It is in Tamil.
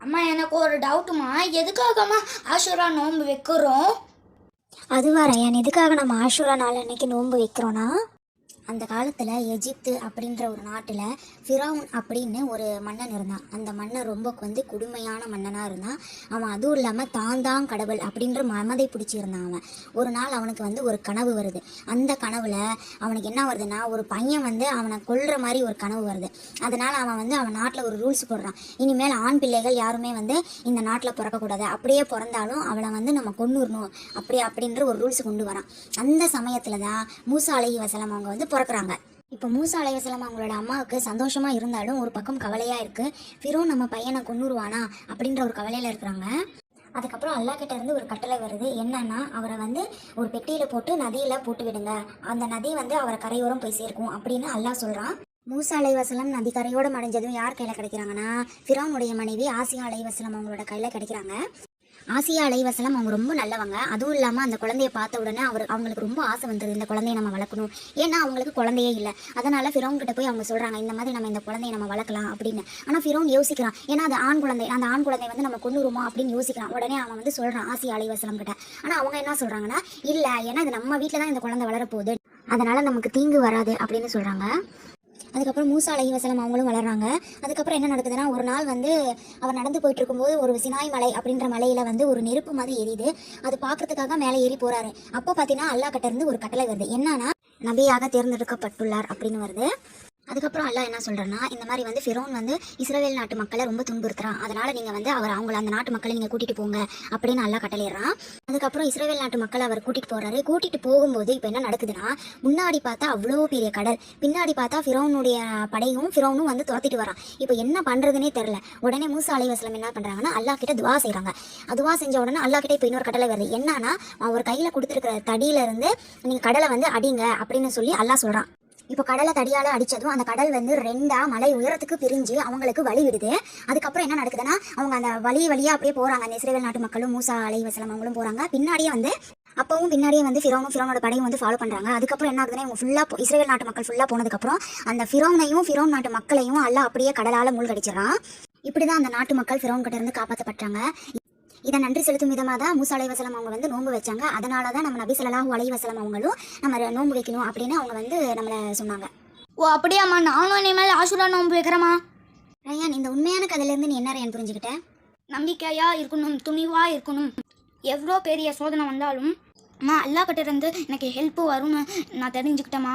அம்மா எனக்கு ஒரு டவுட்டுமா எதுக்காகம்மா ஆஷுரா நோன்பு வைக்கிறோம்? அதுவா ரயான் எதுக்காக நம்ம ஆஷூரா நாள் அன்னைக்கு நோன்பு வைக்கிறோன்னா அந்த காலத்தில் எஜிப்து அப்படின்ற ஒரு நாட்டில் ஃபிரௌன் அப்படின்னு ஒரு மன்னன் இருந்தான். அந்த மன்னன் ரொம்ப வந்து கொடுமையான மன்னனாக இருந்தான். அவன் அதுவும் இல்லாமல் தான் தான் கடவுள் அப்படின்ற மமதை பிடிச்சிருந்தான் அவன். ஒரு நாள் அவனுக்கு வந்து ஒரு கனவு வருது. அந்த கனவில் அவனுக்கு என்ன வருதுன்னா ஒரு பையன் வந்து அவனை கொல்ற மாதிரி ஒரு கனவு வருது. அதனால் அவன் வந்து அவன் நாட்டில் ஒரு ரூல்ஸ் போடுறான். இனிமேல் ஆண் பிள்ளைகள் யாருமே வந்து இந்த நாட்டில் பிறக்கக்கூடாது. அப்படியே பிறந்தாலும் அவளை வந்து நம்ம கொண்டுடணும் அப்படி அப்படின்ற ஒரு ரூல்ஸ் கொண்டு வரான். அந்த சமயத்தில் தான் மூசா அலை வசலம் அவங்க வந்து பிறக்கிறாங்க. இப்போ மூசா அலைவசலம் அவங்களோட அம்மாவுக்கு சந்தோஷமா இருந்தாலும் ஒரு பக்கம் கவலையா இருக்கு. ஃபிரோன் நம்ம பையனை கொண்டுருவானா அப்படின்ற ஒரு கவலையில இருக்கிறாங்க. அதுக்கப்புறம் அல்லா கிட்ட இருந்து ஒரு கட்டளை வருது. என்னன்னா அவரை வந்து ஒரு பெட்டியில போட்டு நதியில போட்டு விடுங்க. அந்த நதி வந்து அவரை கரையோரம் போய் சேர்க்கும் அப்படின்னு அல்லாஹ் சொல்றான். மூசா அலைவாசலம் நதி கரையோடு மடைஞ்சதும் யார் கையில் கிடைக்கிறாங்கன்னா ஃபிரோனுடைய மனைவி ஆசியா அலைவாசலம் அவங்களோட கையில் கிடைக்கிறாங்க. ஆசியா அலைவாசலம் அவங்க ரொம்ப நல்லவங்க. அதுவும் இல்லாமல் அந்த குழந்தைய பார்த்த உடனே அவர் அவங்களுக்கு ரொம்ப ஆசை வந்தது இந்த குழந்தைய நம்ம வளர்க்கணும். ஏன்னா அவங்களுக்கு குழந்தையே இல்லை. அதனால ஃபிரோன் கிட்ட போய் அவங்க சொல்றாங்க இந்த மாதிரி நம்ம இந்த குழந்தைய நம்ம வளர்க்கலாம் அப்படின்னு. ஆனால் ஃபிரோன் யோசிக்கிறான். ஏன்னா அது ஆண் குழந்தை அந்த ஆண் குழந்தை வந்து நம்ம கொண்டுருமா அப்படின்னு யோசிக்கிறான். உடனே அவன் வந்து சொல்றான் ஆசியா அலைவாசலம் கிட்ட. ஆனால் அவங்க என்ன சொல்றாங்கன்னா இல்லை ஏன்னா இது நம்ம வீட்டில் தான் இந்த குழந்தை வளரப்போகுது. அதனால நமக்கு தீங்கு வராது அப்படின்னு சொல்றாங்க. அதுக்கப்புறம் மூசா அலைஹி வசலம் அவங்களும் வளர்றாங்க. அதுக்கப்புறம் என்ன நடக்குதுன்னா ஒரு நாள் வந்து அவர் நடந்து போயிட்டு இருக்கும்போது ஒரு சினாய் மலை அப்படின்ற மலையில வந்து ஒரு நெருப்பு மாதிரி எரியுது. அது பார்க்கறதுக்காக மேலே ஏறி போறாரு. அப்போ பார்த்தீங்கன்னா அல்லாஹ் கிட்ட இருந்து ஒரு கட்டளை வருது. என்னன்னா நபியாக தேர்ந்தெடுக்கப்பட்டுள்ளார் அப்படின்னு வருது. அதுக்கப்புறம் அல்லாஹ் என்ன சொல்கிறேன்னா இந்த மாதிரி வந்து ஃபிரோன் வந்து இஸ்ரேல் நாட்டு மக்களை ரொம்ப துன்புறுத்துறான். அதனால் நீங்கள் வந்து அவர் அவங்கள அந்த நாட்டு மக்களை நீங்கள் கூட்டிகிட்டு போங்க அப்படின்னு அல்லா கட்டளையிடுறான். அதுக்கப்புறம் இஸ்ரேல் நாட்டு மக்களை அவர் கூட்டிகிட்டு போகிறாரு கூட்டிகிட்டு போகும்போது இப்போ என்ன நடக்குதுன்னா முன்னாடி பார்த்தா அவ்வளோ பெரிய கடல். பின்னாடி பார்த்தா ஃபிரோனுடைய படையும் ஃபிரோனும் வந்து துரத்திட்டு வரான். இப்போ என்ன பண்ணுறதுனே தெரில உடனே மூசா அலைவாஸ்லம் என்ன பண்ணுறாங்கன்னா அல்லாஹ் கிட்ட துவா செய்கிறாங்க துவா செஞ்ச உடனே அல்லாஹ் கிட்ட இப்போ இன்னொரு கடலை வருது. என்னன்னா அவர் கையில் கொடுத்துருக்கிற தடியில இருந்து கடலை வந்து அடிங்க அப்படின்னு சொல்லி அல்லா சொல்கிறான் இப்போ கடலை தடியால அடிச்சதும் அந்த கடல் வந்து ரெண்டா மலை உயரத்துக்கு பிரிஞ்சு அவங்களுக்கு வழி விடுது. அதுக்கப்புறம் என்ன நடக்குதுன்னா அவங்க அந்த வழி வழியா அப்படியே போறாங்க. அந்த இஸ்ரேல் நாட்டு மக்களும் மூசா அலைவசலம் அவங்களும் போறாங்க. பின்னாடியே வந்து அப்பவும் பின்னாடியே வந்து ஃபிரோனும் ஃபிரோனோட படையும் வந்து ஃபாலோ பண்றாங்க. அதுக்கப்புறம் என்ன ஆகுதுன்னா இவங்க ஃபுல்லா இஸ்ரேல் நாட்டு மக்கள் ஃபுல்லா போனதுக்கப்புறம் அந்த ஃபிரோனையும் ஃபிரோன் நாட்டு மக்களையும் எல்லாம் அப்படியே கடலால மூழ்கடிச்சிடறான். இப்படிதான் அந்த நாட்டு மக்கள் ஃபிரோன் கிட்ட இருந்து காப்பாற்றப்பட்டாங்க இதை நன்றி செலுத்தும் விதமாக தான் மூசா அலைவசலம் அவங்க வந்து நோன்பு வச்சாங்க. அதனால தான் நம்ம நபி ஸல்லல்லாஹு அலைஹி வஸல்லம் அவங்களும் நம்ம நோன்பு வைக்கணும் அப்படின்னு அவங்க வந்து நம்மளை சொன்னாங்க. ஓ அப்படியாம்மா. நானும் இனிமேல் ஆஷுரா நோன்பு வைக்கிறேம்மா. ரயான் இந்த உண்மையான கதையிலேருந்து நீ என்ன ரயான் புரிஞ்சுக்கிட்ட? நம்பிக்கையா இருக்கணும் துணிவா இருக்கணும். எவ்வளோ பெரிய சோதனை வந்தாலும் அம்மா அல்லா கிட்ட இருந்து எனக்கு ஹெல்ப் வரும்னு நான் தெரிஞ்சுக்கிட்டேம்மா.